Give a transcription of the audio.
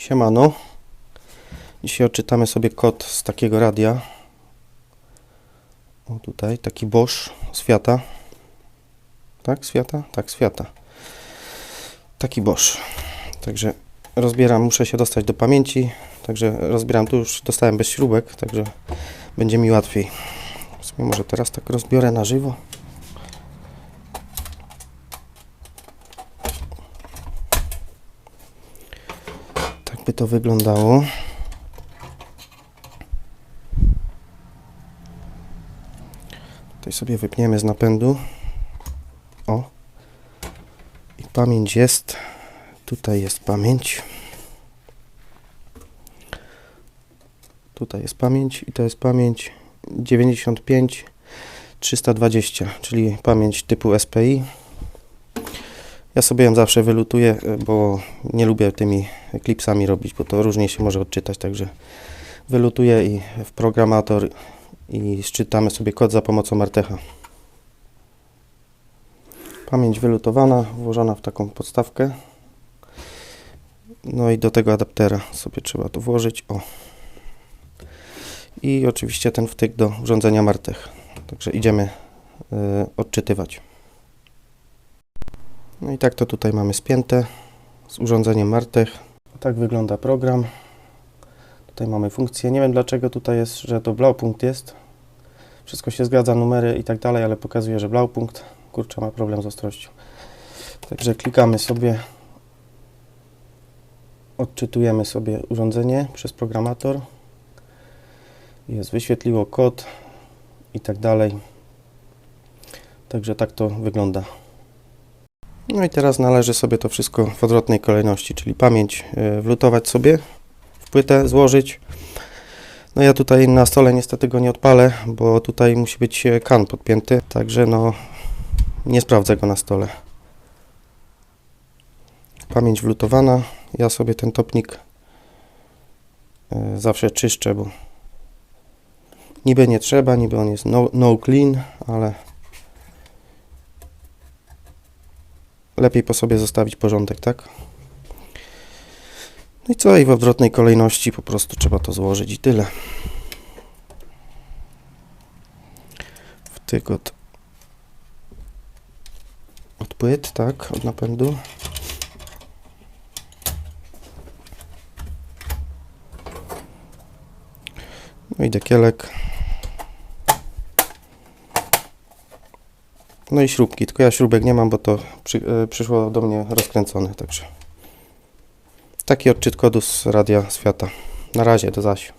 Siemano. Dzisiaj odczytamy sobie kod z takiego radia. O tutaj, taki Bosch z Fiata. Tak, z Fiata? Tak, z Fiata. Taki Bosch. Także rozbieram, muszę się dostać do pamięci. Także rozbieram, tu już dostałem bez śrubek, także będzie mi łatwiej. W sumie może teraz tak rozbiorę na żywo. Tak by to wyglądało. Tutaj sobie wypniemy z napędu. O. I pamięć jest. Tutaj jest pamięć. Tutaj jest pamięć i to jest pamięć 95 320, czyli pamięć typu SPI. Ja sobie ją zawsze wylutuję, e, bo nie lubię tymi klipsami robić, bo to różnie się może odczytać, także wylutuję i w programator i szczytamy sobie kod za pomocą Artecha. Pamięć wylutowana, włożona w taką podstawkę. No i do tego adaptera sobie trzeba to włożyć. O. I oczywiście ten wtyk do urządzenia Martech. Także idziemy y, odczytywać. No i tak to tutaj mamy spięte z urządzeniem Martech. Tak wygląda program. Tutaj mamy funkcję. Nie wiem dlaczego tutaj jest, że to Blaupunkt jest. Wszystko się zgadza, numery i tak dalej, ale pokazuje, że Blaupunkt. Kurczę, ma problem z ostrością. Także klikamy sobie, odczytujemy sobie urządzenie przez programator. Jest, wyświetliło kod i tak dalej. Także tak to wygląda. No i teraz należy sobie to wszystko w odwrotnej kolejności, czyli pamięć y, wlutować sobie w płytę, złożyć. No ja tutaj na stole niestety go nie odpalę, bo tutaj musi być e, kan podpięty, także no nie sprawdzę go na stole. Pamięć wlutowana. Ja sobie ten topnik y, zawsze czyszczę, bo niby nie trzeba, niby on jest no, no clean, ale lepiej po sobie zostawić porządek, tak? No i co? I w odwrotnej kolejności po prostu trzeba to złożyć i tyle. Wtyk od, od płyt, tak? Od napędu. No i dekielek. No i śrubki, tylko ja śrubek nie mam, bo to przy, e, przyszło do mnie rozkręcone, także taki odczyt kodu z radia świata. Na razie, do zaś.